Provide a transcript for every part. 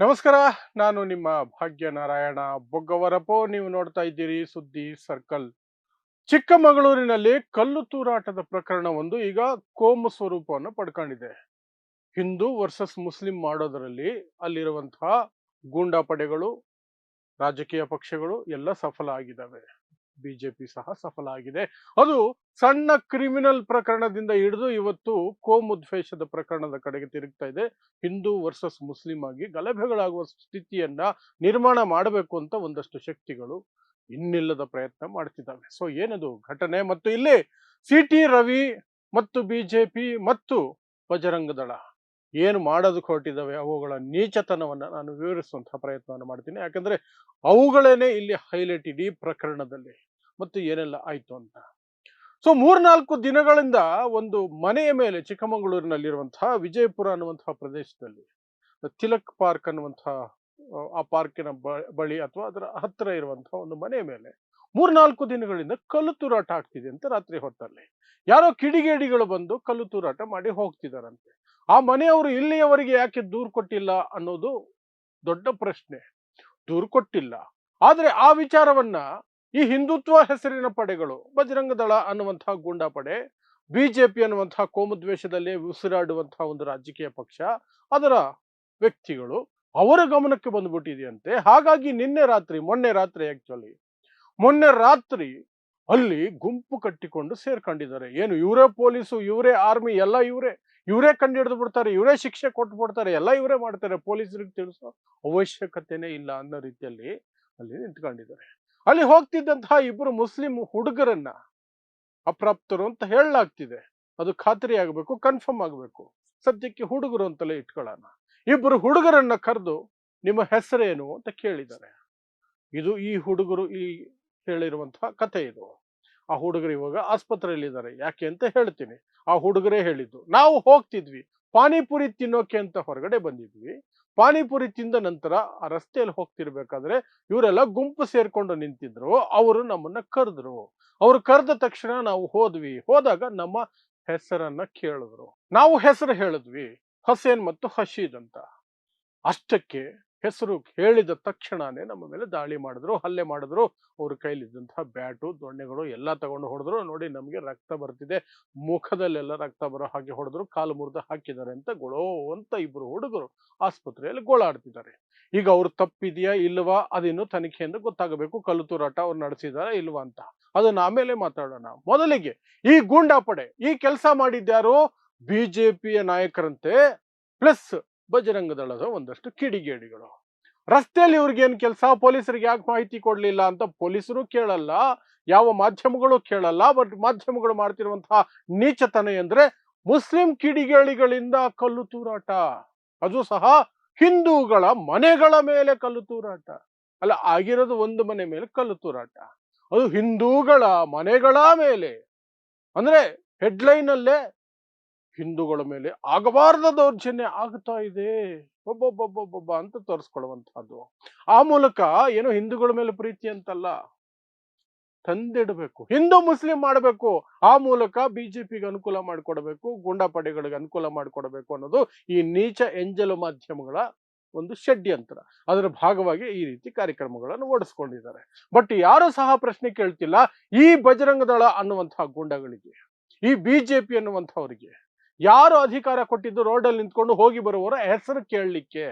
ನಮಸ್ಕಾರ, ನಾನು ನಿಮ್ಮ ಭಾಗ್ಯ ನಾರಾಯಣ ಬೊಗ್ಗವರಪೋ. ನೀವು ನೋಡ್ತಾ ಇದ್ದೀರಿ ಸುದ್ದಿ ಸರ್ಕಲ್. ಚಿಕ್ಕಮಗಳೂರಿನಲ್ಲಿ ಕಲ್ಲು ತೂರಾಟದ ಪ್ರಕರಣ ಒಂದು ಈಗ ಕೋಮು ಸ್ವರೂಪವನ್ನು ಪಡ್ಕೊಂಡಿದೆ. ಹಿಂದೂ ವರ್ಸಸ್ ಮುಸ್ಲಿಂ ಮಾಡೋದರಲ್ಲಿ ಅಲ್ಲಿರುವಂತಹ ಗೂಂಡಾ ಪಡೆಗಳು ರಾಜಕೀಯ ಪಕ್ಷಗಳು ಎಲ್ಲ ಸಫಲ ಆಗಿದ್ದಾವೆ. ಬಿಜೆಪಿ ಸಹ ಸಫಲ ಆಗಿದೆ ಅದು ಸಣ್ಣ ಕ್ರಿಮಿನಲ್ ಪ್ರಕರಣದಿಂದ ಹಿಡಿದು ಇವತ್ತು ಕೋಮುದ್ವೇಷದ ಪ್ರಕರಣದ ಕಡೆಗೆ ತಿರುಗ್ತಾ ಇದೆ. ಹಿಂದೂ ವರ್ಸಸ್ ಮುಸ್ಲಿಂ ಆಗಿ ಗಲಭೆಗಳಾಗುವ ಸ್ಥಿತಿಯನ್ನ ನಿರ್ಮಾಣ ಮಾಡಬೇಕು ಅಂತ ಒಂದಷ್ಟು ಶಕ್ತಿಗಳು ಇನ್ನಿಲ್ಲದ ಪ್ರಯತ್ನ ಮಾಡ್ತಿದ್ದಾವೆ. ಸೊ ಏನದು ಘಟನೆ? ಮತ್ತು ಇಲ್ಲಿ ಸಿ ರವಿ ಮತ್ತು ಬಿಜೆಪಿ ಮತ್ತು ಬಜರಂಗ ದಳ ಏನು ಮಾಡೋದಕ್ಕೆ ಹೊರಟಿದ್ದಾವೆ ಅವುಗಳ ನೀಚತನವನ್ನು ನಾನು ವಿವರಿಸುವಂತಹ ಪ್ರಯತ್ನವನ್ನು ಮಾಡ್ತೀನಿ. ಯಾಕಂದ್ರೆ ಅವುಗಳೇನೆ ಇಲ್ಲಿ ಹೈಲೈಟ್ ಇಡೀ ಪ್ರಕರಣದಲ್ಲಿ. ಮತ್ತು ಏನೆಲ್ಲ ಆಯ್ತು ಅಂತ. ಸೊ ಮೂರ್ನಾಲ್ಕು ದಿನಗಳಿಂದ ಒಂದು ಮನೆಯ ಮೇಲೆ ಚಿಕ್ಕಮಗಳೂರಿನಲ್ಲಿರುವಂತಹ ವಿಜಯಪುರ ಅನ್ನುವಂತಹ ಪ್ರದೇಶದಲ್ಲಿ ತಿಲಕ್ ಪಾರ್ಕ್ ಅನ್ನುವಂತಹ ಆ, ಪಾರ್ಕಿನ ಬಳಿ ಅಥವಾ ಅದರ ಹತ್ತಿರ ಇರುವಂತಹ ಒಂದು ಮನೆಯ ಮೇಲೆ ಮೂರ್ನಾಲ್ಕು ದಿನಗಳಿಂದ ಕಲ್ಲು ತೂರಾಟ ಆಗ್ತಿದೆ ಅಂತ ರಾತ್ರಿ ಹೊತ್ತಲ್ಲಿ. ಯಾರೋ ಕಿಡಿಗೇಡಿಗಳು ಬಂದು ಕಲ್ಲು ತೂರಾಟ ಮಾಡಿ ಹೋಗ್ತಿದಾರಂತೆ ಆ ಮನೆಯವರು ಇಲ್ಲಿಯವರೆಗೆ ಯಾಕೆ ದೂರು ಕೊಟ್ಟಿಲ್ಲ ಅನ್ನೋದು ದೊಡ್ಡ ಪ್ರಶ್ನೆ. ದೂರು ಕೊಟ್ಟಿಲ್ಲ. ಆದರೆ ಆ ವಿಚಾರವನ್ನ ಈ ಹಿಂದುತ್ವ ಹೆಸರಿನ ಪಡೆಗಳು ಬಜರಂಗ ದಳ ಅನ್ನುವಂತಹ ಗೂಂಡಾ ಪಡೆ, ಬಿಜೆಪಿ ಅನ್ನುವಂತಹ ಕೋಮದ್ವೇಷದಲ್ಲಿ ಉಸಿರಾಡುವಂತಹ ಒಂದು ರಾಜಕೀಯ ಪಕ್ಷ, ಅದರ ವ್ಯಕ್ತಿಗಳು ಅವರ ಗಮನಕ್ಕೆ ಬಂದ್ಬಿಟ್ಟಿದೆಯಂತೆ. ಹಾಗಾಗಿ ನಿನ್ನೆ ರಾತ್ರಿ, ಮೊನ್ನೆ ರಾತ್ರಿ ಆಕ್ಚುಲಿ ಮೊನ್ನೆ ರಾತ್ರಿ ಅಲ್ಲಿ ಗುಂಪು ಕಟ್ಟಿಕೊಂಡು ಸೇರ್ಕೊಂಡಿದ್ದಾರೆ. ಏನು, ಇವರೇ ಪೊಲೀಸು, ಇವರೇ ಆರ್ಮಿ, ಎಲ್ಲ ಇವರೇ. ಇವರೇ ಕಂಡು ಹಿಡಿದು ಬಿಡ್ತಾರೆ, ಇವರೇ ಶಿಕ್ಷೆ ಕೊಟ್ಟು ಬಿಡ್ತಾರೆ, ಎಲ್ಲ ಇವರೇ ಮಾಡ್ತಾರೆ. ಪೊಲೀಸರಿಗೆ ತಿಳಿಸೋ ಅವಶ್ಯಕತೆನೇ ಇಲ್ಲ ಅನ್ನೋ ರೀತಿಯಲ್ಲಿ ಅಲ್ಲಿ ನಿಂತ್ಕೊಂಡಿದ್ದಾರೆ. ಅಲ್ಲಿ ಹೋಗ್ತಿದ್ದಂತಹ ಇಬ್ಬರು ಮುಸ್ಲಿಂ ಹುಡುಗರನ್ನ ಅಪ್ರಾಪ್ತರು ಅಂತ ಹೇಳಲಾಗ್ತಿದೆ. ಅದು ಖಾತ್ರಿ ಆಗಬೇಕು ಕನ್ಫರ್ಮ್ ಆಗಬೇಕು. ಸದ್ಯಕ್ಕೆ ಹುಡುಗರು ಅಂತಲೇ ಇಟ್ಕೊಳ್ಳೋಣ. ಇಬ್ಬರು ಹುಡುಗರನ್ನ ಕರೆದು ನಿಮ್ಮ ಹೆಸರೇನು ಅಂತ ಕೇಳಿದ್ದಾರೆ. ಇದು ಈ ಹುಡುಗರು ಈ ಹೇಳಿರುವಂತಹ ಕಥೆ ಇದು. ಆ ಹುಡುಗರು ಇವಾಗ ಆಸ್ಪತ್ರೆಯಲ್ಲಿದ್ದಾರೆ. ಯಾಕೆ ಅಂತ ಹೇಳ್ತೀನಿ. ಆ ಹುಡುಗರೇ ಹೇಳಿದ್ದು, ನಾವು ಹೋಗ್ತಿದ್ವಿ, ಪಾನಿಪುರಿ ತಿನ್ನೋಕೆ ಅಂತ ಹೊರಗಡೆ ಬಂದಿದ್ವಿ. ಪಾನಿಪುರಿ ತಿಂದ ನಂತರ ಆ ರಸ್ತೆಯಲ್ಲಿ ಹೋಗ್ತಿರ್ಬೇಕಾದ್ರೆ ಇವರೆಲ್ಲ ಗುಂಪು ಸೇರ್ಕೊಂಡು ನಿಂತಿದ್ರು. ಅವರು ನಮ್ಮನ್ನ ಕರೆದ್ರು. ಅವ್ರು ಕರೆದ ತಕ್ಷಣ ನಾವು ಹೋದ್ವಿ. ಹೋದಾಗ ನಮ್ಮ ಹೆಸರನ್ನ ಕೇಳಿದ್ರು. ನಾವು ಹೆಸರು ಹೇಳಿದ್ವಿ, ಹಸೇನ್ ಮತ್ತು ಹಶೀದ್ ಅಂತ. ಅಷ್ಟಕ್ಕೆ ಹೆಸರು ಹೇಳಿದ ತಕ್ಷಣನೇ ನಮ್ಮ ಮೇಲೆ ದಾಳಿ ಮಾಡಿದ್ರು, ಹಲ್ಲೆ ಮಾಡಿದ್ರು. ಅವ್ರ ಕೈಲಿದ್ದಂತಹ ಬ್ಯಾಟು, ದೊಣ್ಣೆಗಳು ಎಲ್ಲ ತಗೊಂಡು ಹೊಡೆದ್ರು. ನೋಡಿ ನಮಗೆ ರಕ್ತ ಬರ್ತಿದೆ. ಮುಖದಲ್ಲೆಲ್ಲ ರಕ್ತ ಬರೋ ಹಾಗೆ ಹೊಡೆದ್ರು. ಕಾಲು ಮುರಿದು ಹಾಕಿದ್ದಾರೆ ಅಂತ ಗೊಳೋ ಅಂತ ಇಬ್ರು ಹುಡುಗರು ಆಸ್ಪತ್ರೆಯಲ್ಲಿ ಗೋಳಾಡ್ತಿದ್ದಾರೆ. ಈಗ ಅವ್ರು ತಪ್ಪಿದೆಯಾ ಇಲ್ವಾ ಅದಿನ್ನು ತನಿಖೆಯಿಂದ ಗೊತ್ತಾಗಬೇಕು. ಕಲ್ಲು ತೂರಾಟ ಅವ್ರು ನಡೆಸಿದಾರ ಇಲ್ವಾ ಅಂತ. ಅದನ್ನ ಆಮೇಲೆ ಮಾತಾಡೋಣ. ಮೊದಲಿಗೆ ಈ ಗೂಂಡಾ ಪಡೆ ಈ ಕೆಲಸ ಮಾಡಿದ್ಯಾರು? ಬಿಜೆಪಿಯ ನಾಯಕರಂತೆ, ಪ್ಲಸ್ ಬಜರಂಗ ದಳದ ಒಂದಷ್ಟು ಕಿಡಿಗೇಡಿಗಳು. ರಸ್ತೆಯಲ್ಲಿ ಇವ್ರಿಗೆ ಏನ್ ಕೆಲಸ? ಪೊಲೀಸರಿಗೆ ಯಾಕೆ ಮಾಹಿತಿ ಕೊಡಲಿಲ್ಲ ಅಂತ ಪೊಲೀಸರು ಕೇಳಲ್ಲ, ಯಾವ ಮಾಧ್ಯಮಗಳು ಕೇಳಲ್ಲ, ಬಟ್ ಮಾಧ್ಯಮಗಳು ಮಾಡ್ತಿರುವಂತಹ ನೀಚತನ ಎಂದ್ರೆ ಮುಸ್ಲಿಂ ಕಿಡಿಗೇಡಿಗಳಿಂದ ಕಲ್ಲು ತೂರಾಟ. ಅದು ಸಹ ಹಿಂದೂಗಳ ಮನೆಗಳ ಮೇಲೆ ಕಲ್ಲು ತೂರಾಟ. ಅಲ್ಲ, ಆಗಿರೋದು ಒಂದು ಮನೆ ಮೇಲೆ ಕಲ್ಲು ತೂರಾಟ. ಅದು ಹಿಂದೂಗಳ ಮನೆಗಳ ಮೇಲೆ. ಅಂದ್ರೆ ಹೆಡ್ಲೈನ್ ಅಲ್ಲೇ ಹಿಂದೂಗಳ ಮೇಲೆ ಆಗಬಾರದ ದೌರ್ಜನ್ಯ ಆಗ್ತಾ ಇದೆ. ಒಬ್ಬೊಬ್ಬೊಬ್ಬೊಬ್ಬ ಅಂತ ತೋರಿಸ್ಕೊಳ್ಳುವಂತಹದ್ದು ಆ ಮೂಲಕ ಏನೋ ಹಿಂದೂಗಳ ಮೇಲೆ ಪ್ರೀತಿ ಅಂತಲ್ಲ. ತಂದಿಡಬೇಕು. ಹಿಂದೂ ಮುಸ್ಲಿಂ ಮಾಡಬೇಕು. ಆ ಮೂಲಕ ಬಿಜೆಪಿಗೆ ಅನುಕೂಲ ಮಾಡಿಕೊಡಬೇಕು, ಗೂಂಡಾ ಪಡೆಗಳಿಗೆ ಅನುಕೂಲ ಮಾಡಿಕೊಡಬೇಕು ಅನ್ನೋದು ಈ ನೀಚ ಎಂಜಲು ಮಾಧ್ಯಮಗಳ ಒಂದು ಷಡ್ಯಂತ್ರ. ಅದರ ಭಾಗವಾಗಿ ಈ ರೀತಿ ಕಾರ್ಯಕ್ರಮಗಳನ್ನು ಓಡಿಸ್ಕೊಂಡಿದ್ದಾರೆ. ಬಟ್ ಯಾರು ಸಹ ಪ್ರಶ್ನೆ ಕೇಳ್ತಿಲ್ಲ, ಈ ಬಜರಂಗದಳ ಅನ್ನುವಂತಹ ಗೂಂಡಗಳಿಗೆ, ಈ ಬಿಜೆಪಿ ಅನ್ನುವಂಥವ್ರಿಗೆ. ಯಾರು ಅಧಿಕಾರ ಕೊಟ್ಟಿದ್ದು ರೋಡಲ್ಲಿ ನಿಂತ್ಕೊಂಡು ಹೋಗಿ ಬರುವವರ ಹೆಸರು ಕೇಳಲಿಕ್ಕೆ?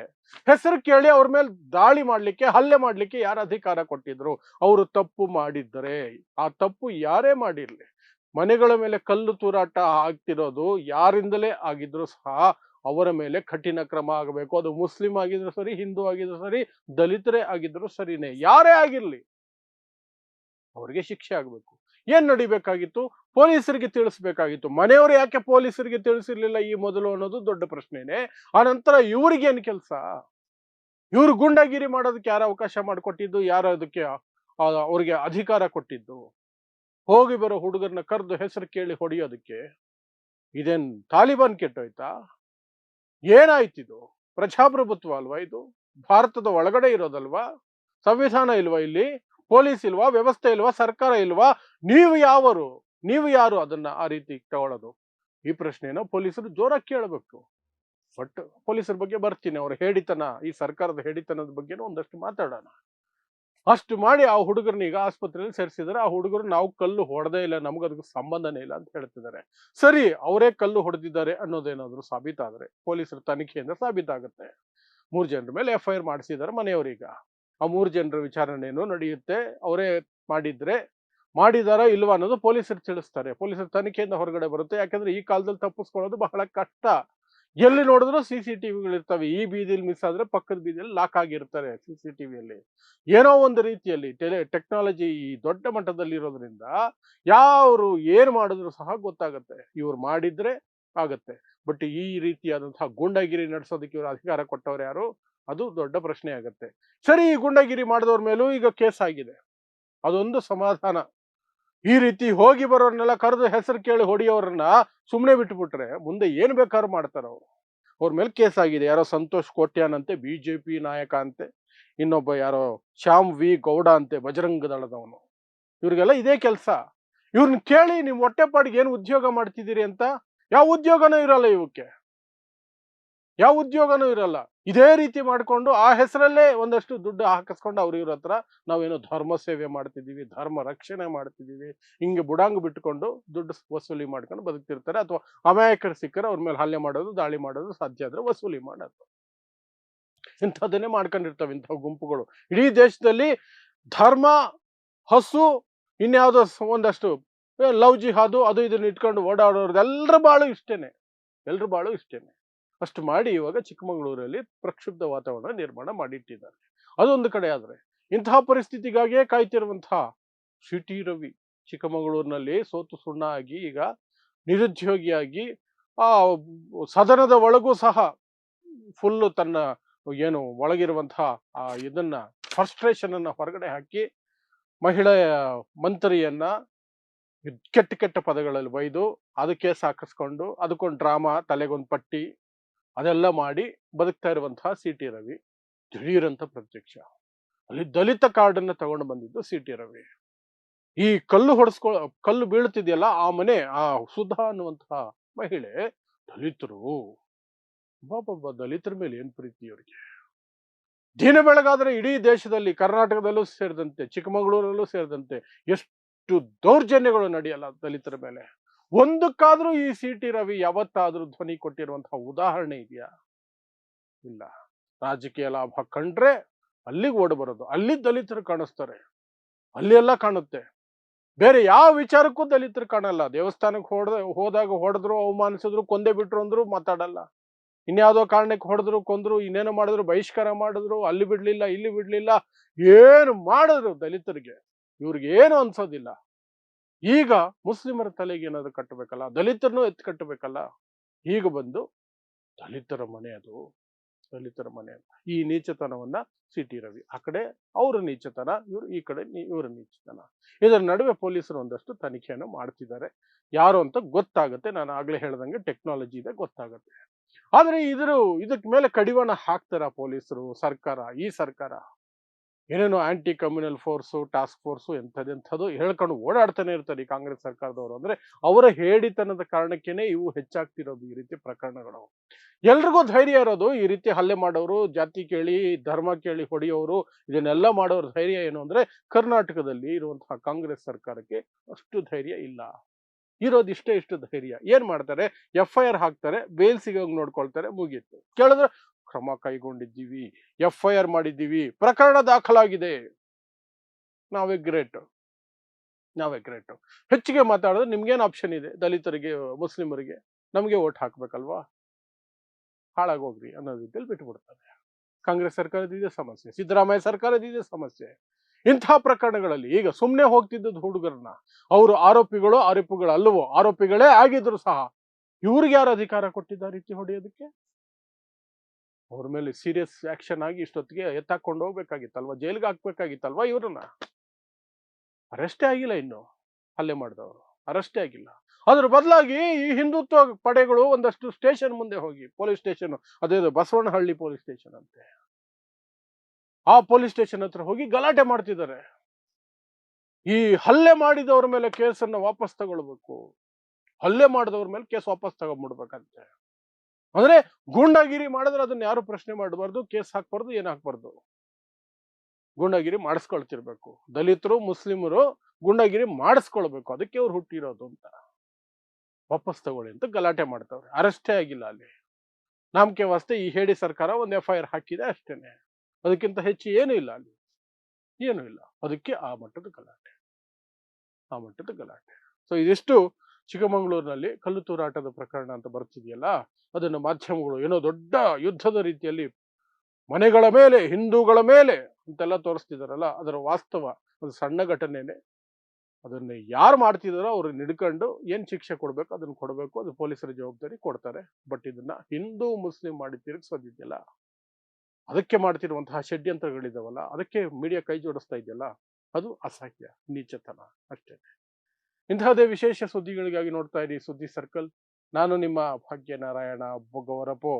ಹೆಸರು ಕೇಳಿ ಅವ್ರ ಮೇಲೆ ದಾಳಿ ಮಾಡ್ಲಿಕ್ಕೆ, ಹಲ್ಲೆ ಮಾಡ್ಲಿಕ್ಕೆ ಯಾರು ಅಧಿಕಾರ ಕೊಟ್ಟಿದ್ರು? ಅವರು ತಪ್ಪು ಮಾಡಿದ್ದರೆ, ಆ ತಪ್ಪು ಯಾರೇ ಮಾಡಿರಲಿ, ಮನೆಗಳ ಮೇಲೆ ಕಲ್ಲು ತೂರಾಟ ಆಗ್ತಿರೋದು ಯಾರಿಂದಲೇ ಆಗಿದ್ರು ಸಹ ಅವರ ಮೇಲೆ ಕಠಿಣ ಕ್ರಮ ಆಗಬೇಕು. ಅದು ಮುಸ್ಲಿಂ ಆಗಿದ್ರು ಸರಿ, ಹಿಂದೂ ಆಗಿದ್ರು ಸರಿ, ದಲಿತರೇ ಆಗಿದ್ರು ಸರಿನೇ, ಯಾರೇ ಆಗಿರ್ಲಿ, ಅವರಿಗೆ ಶಿಕ್ಷೆ ಆಗಬೇಕು. ಏನ್ ನಡಿಬೇಕಾಗಿತ್ತು? ಪೊಲೀಸರಿಗೆ ತಿಳಿಸ್ಬೇಕಾಗಿತ್ತು. ಮನೆಯವರು ಯಾಕೆ ಪೊಲೀಸರಿಗೆ ತಿಳಿಸಿರ್ಲಿಲ್ಲ ಈ ಮೊದಲು ಅನ್ನೋದು ದೊಡ್ಡ ಪ್ರಶ್ನೆನೆ. ಆನಂತರ ನಂತರ ಇವ್ರಿಗೇನ್ ಕೆಲಸ? ಇವ್ರು ಗುಂಡಾಗಿರಿ ಮಾಡೋದಕ್ಕೆ ಯಾರು ಅವಕಾಶ ಮಾಡಿಕೊಟ್ಟಿದ್ದು? ಯಾರು ಅದಕ್ಕೆ ಅವ್ರಿಗೆ ಅಧಿಕಾರ ಕೊಟ್ಟಿದ್ದು? ಹೋಗಿ ಬರೋ ಹುಡುಗರನ್ನ ಕರೆದು ಹೆಸರು ಕೇಳಿ ಹೊಡೆಯೋದಕ್ಕೆ ಇದೇನ್ ತಾಲಿಬಾನ್ ಕೆಟ್ಟೋಯ್ತಾ? ಏನಾಯ್ತಿದು ಪ್ರಜಾಪ್ರಭುತ್ವ ಅಲ್ವಾ ಇದು? ಭಾರತದ ಒಳಗಡೆ ಇರೋದಲ್ವಾ? ಸಂವಿಧಾನ ಇಲ್ವಾ ಇಲ್ಲಿ? ಪೊಲೀಸ್ ಇಲ್ವಾ, ವ್ಯವಸ್ಥೆ ಇಲ್ವಾ, ಸರ್ಕಾರ ಇಲ್ವಾ, ನೀವು ಯಾವರು, ನೀವು ಯಾರು ಅದನ್ನ ಆ ರೀತಿ ತಗೊಳ್ಳೋದು ಈ ಪ್ರಶ್ನೆನ ಪೊಲೀಸರು ಜೋರಾಗಿ ಕೇಳಬೇಕು. ಬಟ್ ಪೊಲೀಸರ ಬಗ್ಗೆ ಬರ್ತೀನಿ, ಅವ್ರ ಹೇಳಿತನ, ಈ ಸರ್ಕಾರದ ಹೇಳಿತನದ ಬಗ್ಗೆನೂ ಒಂದಷ್ಟು ಮಾತಾಡೋಣ. ಅಷ್ಟು ಮಾಡಿ ಆ ಹುಡುಗರನ್ನ ಈಗ ಆಸ್ಪತ್ರೆಯಲ್ಲಿ ಸೇರಿಸಿದ್ರೆ, ಆ ಹುಡುಗರು ನಾವು ಕಲ್ಲು ಹೊಡೆದೇ ಇಲ್ಲ, ನಮ್ಗೆ ಅದಕ್ಕೆ ಸಂಬಂಧನೇ ಇಲ್ಲ ಅಂತ ಹೇಳ್ತಿದ್ದಾರೆ ಸರಿ, ಅವರೇ ಕಲ್ಲು ಹೊಡೆದಿದ್ದಾರೆ ಅನ್ನೋದೇನಾದ್ರು ಸಾಬೀತಾದ್ರೆ, ಪೊಲೀಸರ ತನಿಖೆಯಿಂದ ಸಾಬೀತಾಗುತ್ತೆ. ಮೂರು ಜನರ ಮೇಲೆ ಎಫ್ ಐ ಆರ್ ಮಾಡಿಸಿದ್ದಾರೆ ಮನೆಯವರೀಗ ಆ ಮೂರು ಜನರ ವಿಚಾರಣೆಯನ್ನು ನಡೆಯುತ್ತೆ. ಅವರೇ ಮಾಡಿದ್ರೆ, ಮಾಡಿದಾರಾ ಇಲ್ವಾ ಅನ್ನೋದು ಪೊಲೀಸರು ತಿಳಿಸ್ತಾರೆ. ಪೊಲೀಸರ ತನಿಖೆಯಿಂದ ಹೊರಗಡೆ ಬರುತ್ತೆ. ಯಾಕಂದ್ರೆ ಈ ಕಾಲದಲ್ಲಿ ತಪ್ಪಿಸ್ಕೊಳ್ಳೋದು ಬಹಳ ಕಷ್ಟ. ಎಲ್ಲಿ ನೋಡಿದ್ರು ಸಿ ಸಿ ಟಿವಿಗಳಿರ್ತವೆ ಈ ಬೀದಿಲಿ ಮಿಸ್ ಆದ್ರೆ ಪಕ್ಕದ ಬೀದಿಯಲ್ಲಿ ಲಾಕ್ ಆಗಿರ್ತಾರೆ ಸಿ ಸಿ ಟಿವಿಯಲ್ಲಿ ಏನೋ ಒಂದು ರೀತಿಯಲ್ಲಿ ಟೆಲೆ, ಟೆಕ್ನಾಲಜಿ ಈ ದೊಡ್ಡ ಮಟ್ಟದಲ್ಲಿ ಇರೋದ್ರಿಂದ ಯಾರು ಏನ್ ಮಾಡಿದ್ರು ಸಹ ಗೊತ್ತಾಗುತ್ತೆ. ಇವ್ರು ಮಾಡಿದ್ರೆ ಆಗತ್ತೆ. ಬಟ್ ಈ ರೀತಿಯಾದಂತಹ ಗೂಂಡಾಗಿರಿ ನಡೆಸೋದಕ್ಕೆ ಇವರು ಅಧಿಕಾರ ಕೊಟ್ಟವ್ರು ಯಾರು? ಅದು ದೊಡ್ಡ ಪ್ರಶ್ನೆ ಆಗುತ್ತೆ. ಸರಿ, ಈ ಗುಂಡಗಿರಿ ಮಾಡಿದವ್ರ ಮೇಲೂ ಈಗ ಕೇಸ್ ಆಗಿದೆ. ಅದೊಂದು ಸಮಾಧಾನ. ಈ ರೀತಿ ಹೋಗಿ ಬರೋರ್ನೆಲ್ಲ ಕರೆದು ಹೆಸರು ಕೇಳಿ ಹೊಡಿಯೋರನ್ನ ಸುಮ್ಮನೆ ಬಿಟ್ಬಿಟ್ರೆ ಮುಂದೆ ಏನು ಬೇಕಾದ್ರೂ ಮಾಡ್ತಾರ ಅವರು. ಅವ್ರ ಮೇಲೆ ಕೇಸ್ ಆಗಿದೆ. ಯಾರೋ ಸಂತೋಷ್ ಕೋಟ್ಯಾನ್ ಅಂತೆ, ಬಿಜೆಪಿ ನಾಯಕ ಅಂತೆ, ಇನ್ನೊಬ್ಬ ಯಾರೋ ಶ್ಯಾಮ್ ವಿ ಗೌಡ ಅಂತೆ, ಬಜರಂಗ ದಳದವನು. ಇವ್ರಿಗೆಲ್ಲ ಇದೇ ಕೆಲಸ. ಇವ್ರನ್ನ ಕೇಳಿ ನೀವು ಹೊಟ್ಟೆಪಾಡಿಗೆ ಏನು ಉದ್ಯೋಗ ಮಾಡ್ತಿದ್ದೀರಿ ಅಂತ? ಯಾವ ಉದ್ಯೋಗನೂ ಇರಲ್ಲ ಇವಕ್ಕೆ. ಯಾವ ಉದ್ಯೋಗನೂ ಇರಲ್ಲ. ಇದೇ ರೀತಿ ಮಾಡ್ಕೊಂಡು ಆ ಹೆಸರಲ್ಲೇ ಒಂದಷ್ಟು ದುಡ್ಡು ಹಾಕಿಸ್ಕೊಂಡು ಅವ್ರ ಇವ್ರ ಹತ್ರ ನಾವೇನು ಧರ್ಮ ಸೇವೆ ಮಾಡ್ತಿದ್ದೀವಿ, ಧರ್ಮ ರಕ್ಷಣೆ ಮಾಡ್ತಿದ್ದೀವಿ, ಹಿಂಗೆ ಬುಡಾಂಗ್ ಬಿಟ್ಕೊಂಡು ದುಡ್ಡು ವಸೂಲಿ ಮಾಡ್ಕೊಂಡು ಬದುಕ್ತಿರ್ತಾರೆ ಅಥವಾ ಅಮಾಯಕರು ಸಿಕ್ಕರೆ ಅವ್ರ ಮೇಲೆ ಹಲ್ಲೆ ಮಾಡೋದು, ದಾಳಿ ಮಾಡೋದು ಸಾಧ್ಯ ಆದ್ರೆ ವಸೂಲಿ ಮಾಡೋದು. ಇಂಥದ್ದನ್ನೇ ಮಾಡ್ಕೊಂಡಿರ್ತವೆ ಇಂಥ ಗುಂಪುಗಳು. ಇಡೀ ದೇಶದಲ್ಲಿ ಧರ್ಮ, ಹಸು, ಇನ್ಯಾವುದೋ ಒಂದಷ್ಟು ಲವ್ ಜಿಹಾದು ಅದು ಇದನ್ನ ಇಟ್ಕೊಂಡು ಓಡಾಡೋರ್ದು ಎಲ್ಲರ ಬಾಳು ಇಷ್ಟೇನೆ. ಎಲ್ರ ಬಾಳು ಇಷ್ಟೇನೆ. ಅಷ್ಟು ಮಾಡಿ ಇವಾಗ ಚಿಕ್ಕಮಗಳೂರಲ್ಲಿ ಪ್ರಕ್ಷುಬ್ಧ ವಾತಾವರಣ ನಿರ್ಮಾಣ ಮಾಡಿಟ್ಟಿದ್ದಾರೆ. ಅದೊಂದು ಕಡೆ ಆದ್ರೆ ಇಂತಹ ಪರಿಸ್ಥಿತಿಗಾಗಿಯೇ ಕಾಯ್ತಿರುವಂತಹ ಸಿ ರವಿ ಚಿಕ್ಕಮಗಳೂರಿನಲ್ಲಿ ಸೋತು ಸುಣ್ಣ ಆಗಿ ಈಗ ನಿರುದ್ಯೋಗಿಯಾಗಿ, ಆ ಸದನದ ಒಳಗೂ ಸಹ ಫುಲ್ಲು ತನ್ನ ಏನು ಒಳಗಿರುವಂತಹ ಇದನ್ನ ಫ್ರಸ್ಟ್ರೇಷನ್ ಅನ್ನ ಹೊರಗಡೆ ಹಾಕಿ ಮಹಿಳೆಯ ಮಂತ್ರಿಯನ್ನ ಕೆಟ್ಟ ಕೆಟ್ಟ ಪದಗಳಲ್ಲಿ ಬೈದು ಅದಕ್ಕೆ ಸಾಕಿಸ್ಕೊಂಡು, ಅದಕ್ಕೊಂದು ಡ್ರಾಮಾ ತಲೆಗೊಂದು ಪಟ್ಟಿ ಅದೆಲ್ಲ ಮಾಡಿ ಬದುಕ್ತಾ ಇರುವಂತಹ ಸಿ ಟಿ ರವಿ. ದಿಢೀರಂತ ಪ್ರತ್ಯಕ್ಷ. ಅಲ್ಲಿ ದಲಿತ ಕಾರ್ಡನ್ನ ತಗೊಂಡು ಬಂದಿದ್ದು ಸಿ ಟಿ ರವಿ. ಈ ಕಲ್ಲು ಹೊಡೆಸ್ಕೊ, ಕಲ್ಲು ಬೀಳ್ತಿದೆಯಲ್ಲ ಆ ಮನೆ, ಆ ಸುಧಾ ಅನ್ನುವಂತಹ ಮಹಿಳೆ ದಲಿತರು. ಬಾಬಾ ದಲಿತರ ಮೇಲೆ ಏನ್ ಪ್ರೀತಿ ಅವರಿಗೆ ದಿನ ಬೆಳಗಾದ್ರೆ ಇಡೀ ದೇಶದಲ್ಲಿ, ಕರ್ನಾಟಕದಲ್ಲೂ ಸೇರಿದಂತೆ, ಚಿಕ್ಕಮಗಳೂರಲ್ಲೂ ಸೇರಿದಂತೆ ಎಷ್ಟು ದೌರ್ಜನ್ಯಗಳು ನಡೆಯಲ್ಲ ದಲಿತರ ಮೇಲೆ. ಒಂದಕ್ಕಾದ್ರೂ ಈ ಸಿ ಟಿ ರವಿ ಯಾವತ್ತಾದ್ರೂ ಧ್ವನಿ ಕೊಟ್ಟಿರುವಂತಹ ಉದಾಹರಣೆ ಇದೆಯಾ? ಇಲ್ಲ. ರಾಜಕೀಯ ಲಾಭ ಕಂಡ್ರೆ ಅಲ್ಲಿಗೆ ಓಡಿ ಬರೋದು. ಅಲ್ಲಿ ದಲಿತರು ಕಾಣಿಸ್ತಾರೆ. ಅಲ್ಲಿ ಎಲ್ಲ ಕಾಣುತ್ತೆ. ಬೇರೆ ಯಾವ ವಿಚಾರಕ್ಕೂ ದಲಿತರು ಕಾಣಲ್ಲ. ದೇವಸ್ಥಾನಕ್ಕೆ ಹೊಡೆದ, ಹೋದಾಗ ಹೊಡೆದ್ರು, ಅವಮಾನಿಸಿದ್ರು, ಕೊಂದೆ ಬಿಟ್ರು ಅಂದ್ರು ಮಾತಾಡಲ್ಲ. ಇನ್ಯಾವುದೋ ಕಾರಣಕ್ಕೆ ಹೊಡೆದ್ರು, ಕೊಂದ್ರು, ಇನ್ನೇನೋ ಮಾಡಿದ್ರು, ಬಹಿಷ್ಕಾರ ಮಾಡಿದ್ರು, ಅಲ್ಲಿ ಬಿಡ್ಲಿಲ್ಲ, ಇಲ್ಲಿ ಬಿಡ್ಲಿಲ್ಲ, ಏನು ಮಾಡಿದ್ರು ದಲಿತರಿಗೆ? ಇವ್ರಿಗೆ ಏನು ಅನ್ಸೋದಿಲ್ಲ. ಈಗ ಮುಸ್ಲಿಮರ ತಲೆಗೆ ಏನಾದ್ರು ಕಟ್ಟಬೇಕಲ್ಲ, ದಲಿತರನ್ನು ಎತ್ತು ಕಟ್ಟಬೇಕಲ್ಲ ಈಗ ಬಂದು ದಲಿತರ ಮನೆ ಅದು, ದಲಿತರ ಮನೆ ಈ ನೀಚತನವನ್ನ ಸಿ ಟಿ ರವಿ, ಆ ಕಡೆ ಅವರ ನೀಚತನ, ಇವರು ಈ ಕಡೆ ಇವರ ನೀಚತನ. ಇದರ ನಡುವೆ ಪೊಲೀಸರು ಒಂದಷ್ಟು ತನಿಖೆಯನ್ನು ಮಾಡ್ತಿದ್ದಾರೆ. ಯಾರು ಅಂತ ಗೊತ್ತಾಗುತ್ತೆ, ನಾನು ಆಗ್ಲೇ ಹೇಳ್ದಂಗೆ ಟೆಕ್ನಾಲಜಿ ಇದೆ, ಗೊತ್ತಾಗುತ್ತೆ. ಆದ್ರೆ ಇದ್ರ, ಇದಕ್ ಮೇಲೆ ಕಡಿವಾಣ ಹಾಕ್ತಾರ ಪೊಲೀಸರು, ಸರ್ಕಾರ, ಈ ಸರ್ಕಾರ? ಏನೇನೋ anti communal force task force ಎಂಥದ್ದೆಂಥದ್ದು ಹೇಳ್ಕೊಂಡು ಓಡಾಡ್ತಾನೆ ಇರ್ತಾರೆ ಈ ಕಾಂಗ್ರೆಸ್ ಸರ್ಕಾರದವರು. ಅಂದರೆ ಅವರ ಹೇಡಿತನದ ಕಾರಣಕ್ಕೇನೆ ಇವು ಹೆಚ್ಚಾಗ್ತಿರೋದು ಈ ರೀತಿ ಪ್ರಕರಣಗಳು. ಎಲ್ರಿಗೂ ಧೈರ್ಯ ಇರೋದು ಈ ರೀತಿ ಹಲ್ಲೆ ಮಾಡೋರು, ಜಾತಿ ಕೇಳಿ, ಧರ್ಮ ಕೇಳಿ ಹೊಡೆಯೋರು, ಇದನ್ನೆಲ್ಲ ಮಾಡೋರ ಧೈರ್ಯ ಏನು ಅಂದರೆ ಕರ್ನಾಟಕದಲ್ಲಿ ಇರುವಂತಹ ಕಾಂಗ್ರೆಸ್ ಸರ್ಕಾರಕ್ಕೆ ಅಷ್ಟು ಧೈರ್ಯ ಇಲ್ಲ. ಇರೋದು ಇಷ್ಟೇ ಇಷ್ಟು ಧೈರ್ಯ. ಏನ್ ಮಾಡ್ತಾರೆ? ಎಫ್ ಐ ಆರ್ ಹಾಕ್ತಾರೆ ಬೇಲ್ ಸಿಗೋಗಿ ನೋಡ್ಕೊಳ್ತಾರೆ, ಮುಗೀತು. ಕೇಳಿದ್ರೆ ಕ್ರಮ ಕೈಗೊಂಡಿದ್ದೀವಿ ಎಫ್ ಐ ಆರ್ ಮಾಡಿದ್ದೀವಿ, ಪ್ರಕರಣ ದಾಖಲಾಗಿದೆ. ನಾವೇ ಗ್ರೇಟ್. ನಾವೇ ಗ್ರೇಟ್. ಹೆಚ್ಚಿಗೆ ಮಾತಾಡಿದ್ರೆ ನಿಮ್ಗೇನು ಆಪ್ಷನ್ ಇದೆ? ದಲಿತರಿಗೆ, ಮುಸ್ಲಿಮರಿಗೆ? ನಮಗೆ ಓಟ್ ಹಾಕ್ಬೇಕಲ್ವಾ? ಹಾಳಾಗೋಗ್ರಿ ಅನ್ನೋ ರೀತಿಯಲ್ಲಿ ಬಿಟ್ಬಿಡ್ತಾರೆ. ಕಾಂಗ್ರೆಸ್ ಸರ್ಕಾರದ ಇದೇ ಸಮಸ್ಯೆ, ಸಿದ್ದರಾಮಯ್ಯ ಸರ್ಕಾರದ ಇದೇ ಸಮಸ್ಯೆ. ಇಂತಹ ಪ್ರಕರಣಗಳಲ್ಲಿ ಈಗ ಸುಮ್ಮನೆ ಹೋಗ್ತಿದ್ದದ್ದು ಹುಡುಗರನ್ನ, ಅವರು ಆರೋಪಿಗಳು ಆರೋಪಿಗಳು ಅಲ್ಲವೋ, ಆರೋಪಿಗಳೇ ಆಗಿದ್ರು ಸಹ ಇವ್ರಿಗೆ ಯಾರು ಅಧಿಕಾರ ಕೊಟ್ಟಿದ್ದಾರೆ ರೀತಿ ಹೊಡೆಯೋದಕ್ಕೆ? ಅವ್ರ ಮೇಲೆ ಸೀರಿಯಸ್ ಆಕ್ಷನ್ ಆಗಿ ಇಷ್ಟೊತ್ತಿಗೆ ಎತ್ತಾಕೊಂಡು ಹೋಗ್ಬೇಕಾಗಿತ್ತಲ್ವಾ, ಜೈಲ್ಗೆ ಹಾಕ್ಬೇಕಾಗಿತ್ತಲ್ವಾ ಇವ್ರನ್ನ? ಅರೆಸ್ಟೇ ಆಗಿಲ್ಲ ಇನ್ನು, ಹಲ್ಲೆ ಮಾಡಿದವರು, ಅರೆಸ್ಟೇ ಆಗಿಲ್ಲ. ಅದ್ರ ಬದಲಾಗಿ ಈ ಹಿಂದುತ್ವ ಪಡೆಗಳು ಒಂದಷ್ಟು ಸ್ಟೇಷನ್ ಮುಂದೆ ಹೋಗಿ ಪೊಲೀಸ್ ಸ್ಟೇಷನ್ ಅದೇ ಬಸವನಹಳ್ಳಿ ಪೊಲೀಸ್ ಸ್ಟೇಷನ್ ಅಂತೆ. ಆ ಪೊಲೀಸ್ ಸ್ಟೇಷನ್ ಹತ್ರ ಹೋಗಿ ಗಲಾಟೆ ಮಾಡ್ತಿದ್ದಾರೆ. ಈ ಹಲ್ಲೆ ಮಾಡಿದವರ ಮೇಲೆ ಕೇಸನ್ನ ವಾಪಸ್ ತಗೊಳ್ಬೇಕು. ಹಲ್ಲೆ ಮಾಡಿದವ್ರ ಮೇಲೆ ಕೇಸ್ ವಾಪಸ್ ತಗೊಂಡ್ಬಿಡ್ಬೇಕಂತೆ. ಅಂದ್ರೆ ಗೂಂಡಾಗಿರಿ ಮಾಡಿದ್ರೆ ಅದನ್ನ ಯಾರು ಪ್ರಶ್ನೆ ಮಾಡಬಾರ್ದು, ಕೇಸ್ ಹಾಕ್ಬಾರ್ದು, ಏನ್ ಹಾಕ್ಬಾರ್ದು? ಗೂಂಡಾಗಿರಿ ಮಾಡಿಸ್ಕೊಳ್ತಿರ್ಬೇಕು. ದಲಿತರು, ಮುಸ್ಲಿಮರು ಗೂಂಡಾಗಿರಿ ಮಾಡಿಸ್ಕೊಳ್ಬೇಕು. ಅದಕ್ಕೆ ಅವ್ರು ಹುಟ್ಟಿರೋದು ಅಂತ. ವಾಪಸ್ ತಗೊಳ್ಳಿ ಅಂತ ಗಲಾಟೆ ಮಾಡ್ತವ್ರೆ. ಅರೆಸ್ಟೇ ಆಗಿಲ್ಲ ಅಲ್ಲಿ. ನಾಮಕೆ ವಾಸ್ತೆ ಈ ಹೇಳಿ ಸರ್ಕಾರ ಒಂದು ಎಫ್ ಐ ಆರ್ ಹಾಕಿದೆ ಅಷ್ಟೇನೆ. ಅದಕ್ಕಿಂತ ಹೆಚ್ಚು ಏನೂ ಇಲ್ಲ ಅಲ್ಲಿ. ಏನೂ ಇಲ್ಲ. ಅದಕ್ಕೆ ಆ ಮಟ್ಟದ ಗಲಾಟೆ. ಆ ಮಟ್ಟದ ಗಲಾಟೆ. ಸೊ ಇದಿಷ್ಟು ಚಿಕ್ಕಮಗಳೂರಿನಲ್ಲಿ ಕಲ್ಲು ತೂರಾಟದ ಪ್ರಕರಣ ಅಂತ ಬರ್ತಿದೆಯಲ್ಲ, ಅದನ್ನು ಮಾಧ್ಯಮಗಳು ಏನೋ ದೊಡ್ಡ ಯುದ್ಧದ ರೀತಿಯಲ್ಲಿ ಮನೆಗಳ ಮೇಲೆ, ಹಿಂದೂಗಳ ಮೇಲೆ ಅಂತೆಲ್ಲ ತೋರಿಸ್ತಿದಾರಲ್ಲ, ಅದರ ವಾಸ್ತವ, ಅದು ಸಣ್ಣ ಘಟನೆನೆ. ಅದನ್ನ ಯಾರು ಮಾಡ್ತಿದಾರೋ ಅವ್ರನ್ನ ಹಿಡ್ಕೊಂಡು ಏನು ಶಿಕ್ಷೆ ಕೊಡಬೇಕು ಅದನ್ನು ಕೊಡಬೇಕು, ಅದು ಪೊಲೀಸರ ಜವಾಬ್ದಾರಿ ಕೊಡ್ತಾರೆ. ಬಟ್ ಇದನ್ನ ಹಿಂದೂ, ಮುಸ್ಲಿಂ ಮಾಡಿ ತಿರುಗಿಸೋದಿದೆಯಲ್ಲ ಅದಕ್ಕೆ ಮಾಡ್ತಿರುವಂತಹ ಷಡ್ಯಂತ್ರಗಳಿದಾವಲ್ಲ, ಅದಕ್ಕೆ ಮೀಡಿಯಾ ಕೈ ಜೋಡಿಸ್ತಾ ಇದೆಯಲ್ಲ, ಅದು ಅಸಹ್ಯ ನೀಚತನ ಅಷ್ಟೇ. ಇಂತಹದೇ ವಿಶೇಷ ಸುದ್ದಿಗಳಿಗಾಗಿ ನೋಡ್ತಾ ಇರಿ ಸುದ್ದಿ ಸರ್ಕಲ್. ನಾನು ನಿಮ್ಮ ಭಾಗ್ಯನಾರಾಯಣ ಬೊಗವರಪೋ